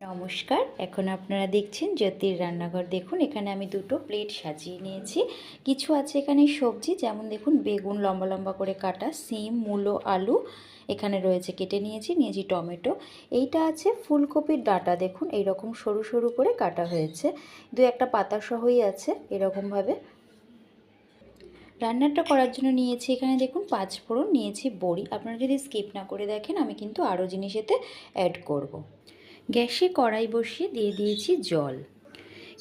নমস্কার, এখন আপনারা দেখছেন জ্যোতির রান্নাঘর। দেখুন, এখানে আমি দুটো প্লেট সাজিয়ে নিয়েছি। কিছু আছে এখানে সবজি, যেমন দেখুন, বেগুন লম্বা লম্বা করে কাটা, সিম, মূলো, আলু এখানে রয়েছে, কেটে নিয়েছি নিয়েছি টমেটো। এইটা আছে ফুলকপির ডাটা, দেখুন, এইরকম সরু সরু করে কাটা হয়েছে। দু একটা পাতা সহই আছে এরকমভাবে। রান্নাটা করার জন্য নিয়েছি এখানে, দেখুন, পাঁচ ফোড়ন, নিয়েছি বড়ি। আপনারা যদি স্কিপ না করে দেখেন, আমি কিন্তু আরও জিনিস এতে অ্যাড করব। গ্যাসে কড়াই বসিয়ে দিয়ে দিয়েছি জল।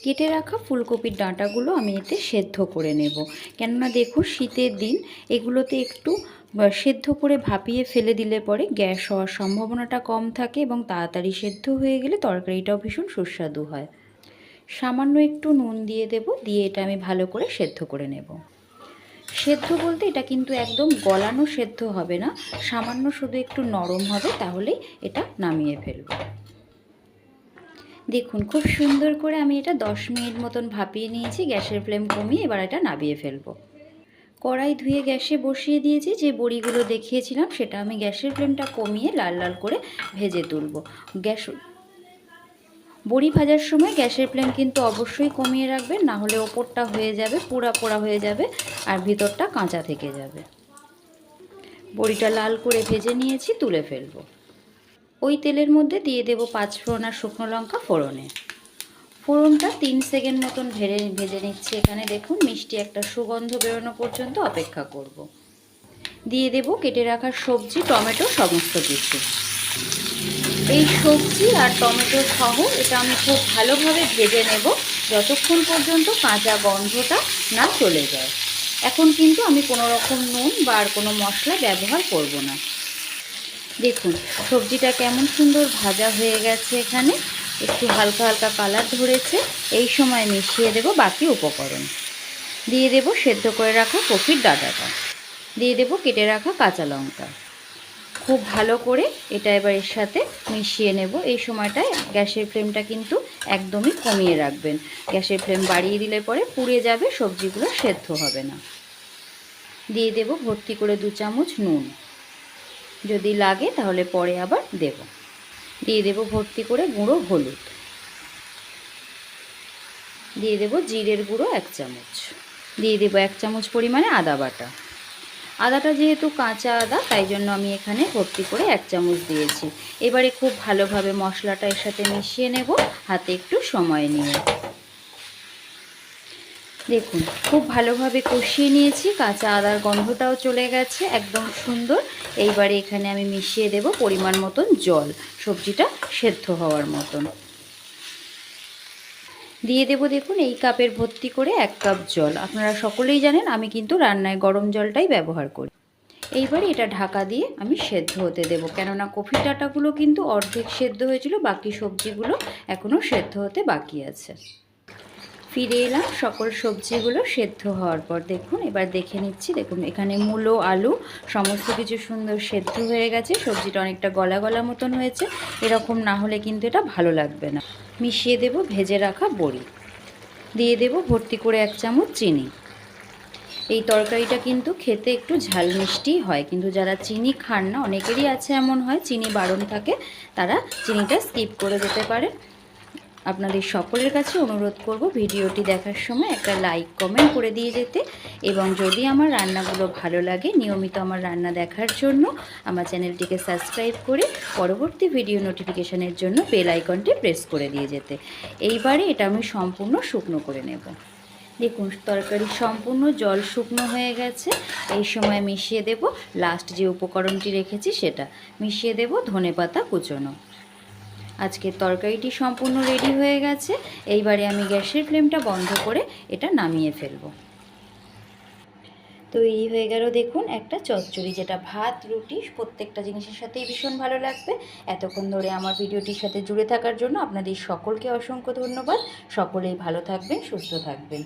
কেটে রাখা ফুলকপির ডাঁটাগুলো আমি এতে সেদ্ধ করে নেব। কেননা দেখুন শীতের দিন, এগুলোতে একটু সেদ্ধ করে ভাপিয়ে ফেলে দিলে পরে গ্যাস হওয়ার সম্ভাবনাটা কম থাকে এবং তাড়াতাড়ি সেদ্ধ হয়ে গেলে তরকারিটাও ভীষণ সুস্বাদু হয়। সামান্য একটু নুন দিয়ে দেব, দিয়ে এটা আমি ভালো করে সেদ্ধ করে নেব। সেদ্ধ বলতে এটা কিন্তু একদম গলানো সেদ্ধ হবে না, সামান্য শুধু একটু নরম হবে, তাহলেই এটা নামিয়ে ফেলব। দেখুন, খুব সুন্দর করে আমি এটা দশ মিনিট মতন ভাপিয়ে নিয়েছি, গ্যাসের ফ্লেম কমিয়ে এবার এটা নামিয়ে ফেলব। কড়াই ধুয়ে গ্যাসে বসিয়ে দিয়েছি, যে বড়িগুলো দেখিয়েছিলাম সেটা আমি গ্যাসের ফ্লেমটা কমিয়ে লাল লাল করে ভেজে তুলব। গ্যাস বড়ি ভাজার সময় গ্যাসের ফ্লেম কিন্তু অবশ্যই কমিয়ে রাখবেন, না হলে ওপরটা হয়ে যাবে, পোড়া পোড়া হয়ে যাবে আর ভিতরটা কাঁচা থেকে যাবে। বড়িটা লাল করে ভেজে নিয়েছি, তুলে ফেলব। ওই তেলের মধ্যে দিয়ে দেব পাঁচ ফোড়ন আর শুকনো লঙ্কা ফোড়নে। ফোড়নটা তিন সেকেন্ড মতন ভেজে ভেজে নিচ্ছি। এখানে দেখুন, মিষ্টি একটা সুগন্ধ বেরোনো পর্যন্ত অপেক্ষা করব। দিয়ে দেব কেটে রাখার সবজি, টমেটো সমস্ত কিছু। এই সবজি আর টমেটো সহ এটা আমি খুব ভালোভাবে ভেজে নেব যতক্ষণ পর্যন্ত কাঁচা গন্ধটা না চলে যায়। এখন কিন্তু আমি কোনো রকম নুন বা আর কোনো মশলা ব্যবহার করব না। দেখুন, সবজিটা কেমন সুন্দর ভাজা হয়ে গেছে এখানে। একটু হালকা হালকা কালার ধরেছে। এই সময় মিশিয়ে দেব বাকি উপকরণ। দিয়ে দেব সেদ্ধ করে রাখা কফির ডাটাটা। দিয়ে দেব কেটে রাখা কাঁচা লঙ্কা। খুব ভালো করে এটা এবার এর সাথে মিশিয়ে নেব। এই সময়টায় গ্যাসের ফ্লেমটা কিন্তু একদমই কমিয়ে রাখবেন। গ্যাসের ফ্লেম বাড়িয়ে দিলে পরে পুড়ে যাবে, সবজিগুলো সেদ্ধ হবে না। দিয়ে দেব ভর্তি করে দু চামচ নুন। যদি লাগে তাহলে পরে আবার দেব। দিয়ে দেব ভর্তি করে গুঁড়ো হলুদ। দিয়ে দেব জিরের গুঁড়ো এক চামচ। দিয়ে দেব এক চামচ পরিমাণে আদা বাটা। আদাটা যেহেতু কাঁচা আদা, তাই জন্য আমি এখানে ভর্তি করে এক চামচ দিয়েছি। এবারে খুব ভালোভাবে মশলাটা এর সাথে মিশিয়ে নেব, হাতে একটু সময় নিয়ে। দেখুন, খুব ভালোভাবে কষিয়ে নিয়েছি, কাঁচা আদার গন্ধটাও চলে গেছে, একদম সুন্দর। এইবারে এখানে আমি মিশিয়ে দেব পরিমাণ মতন জল, সবজিটা সেদ্ধ হওয়ার মতন। দিয়ে দেব দেখুন এই কাপের ভর্তি করে এক কাপ জল। আপনারা সকলেই জানেন আমি কিন্তু রান্নায় গরম জলটাই ব্যবহার করি। এইবারে এটা ঢাকা দিয়ে আমি সেদ্ধ হতে দেব, কেননা কফি ডাটাগুলো কিন্তু অর্ধেক সেদ্ধ হয়েছিল, বাকি সবজিগুলো এখনও সেদ্ধ হতে বাকি আছে। ফিরে এলাম। সকল সবজিগুলো সেদ্ধ হওয়ার পর দেখুন, এবার দেখে নিচ্ছি, দেখুন, এখানে মূলো, আলু, সমস্ত কিছু সুন্দর সেদ্ধ হয়ে গেছে। সবজিটা অনেকটা গলা গলা মতন হয়েছে। এরকম না হলে কিন্তু এটা ভালো লাগবে না। মিশিয়ে দেব ভেজে রাখা বড়ি। দিয়ে দেব ভর্তি করে এক চামচ চিনি। এই তরকারিটা কিন্তু খেতে একটু ঝাল মিষ্টি হয়। কিন্তু যারা চিনি খান না, অনেকেরই আছে এমন হয়, চিনি বারণ থাকে, তারা চিনিটা স্কিপ করে যেতে পারে। আপনাদের সকলের কাছে অনুরোধ করব ভিডিওটি দেখার সময় একটা লাইক, কমেন্ট করে দিয়ে যেতে এবং যদি আমার রান্নাগুলো ভালো লাগে, নিয়মিত আমার রান্না দেখার জন্য আমার চ্যানেলটিকে সাবস্ক্রাইব করে পরবর্তী ভিডিও নোটিফিকেশানের জন্য বেল আইকনটি প্রেস করে দিয়ে যেতে। এইবারে এটা আমি সম্পূর্ণ শুকনো করে নেব। দেখুন, তরকারি সম্পূর্ণ জল শুকনো হয়ে গেছে। এই সময় মিশিয়ে দেব। লাস্ট যে উপকরণটি রেখেছি সেটা। মিশিয়ে দেব ধনে পাতা কুচোনো। আজকের তরকারিটি সম্পূর্ণ রেডি হয়ে গেছে। এইবারে আমি গ্যাসের ফ্লেমটা বন্ধ করে এটা নামিয়ে ফেলব। তৈরি হয়ে গেল দেখুন একটা চচ্চড়ি, যেটা ভাত, রুটি, প্রত্যেকটা জিনিসের সাথেই ভীষণ ভালো লাগবে। এতক্ষণ ধরে আমার ভিডিওটির সাথে জুড়ে থাকার জন্য আপনাদের সকলকে অসংখ্য ধন্যবাদ। সকলেই ভালো থাকবেন, সুস্থ থাকবেন।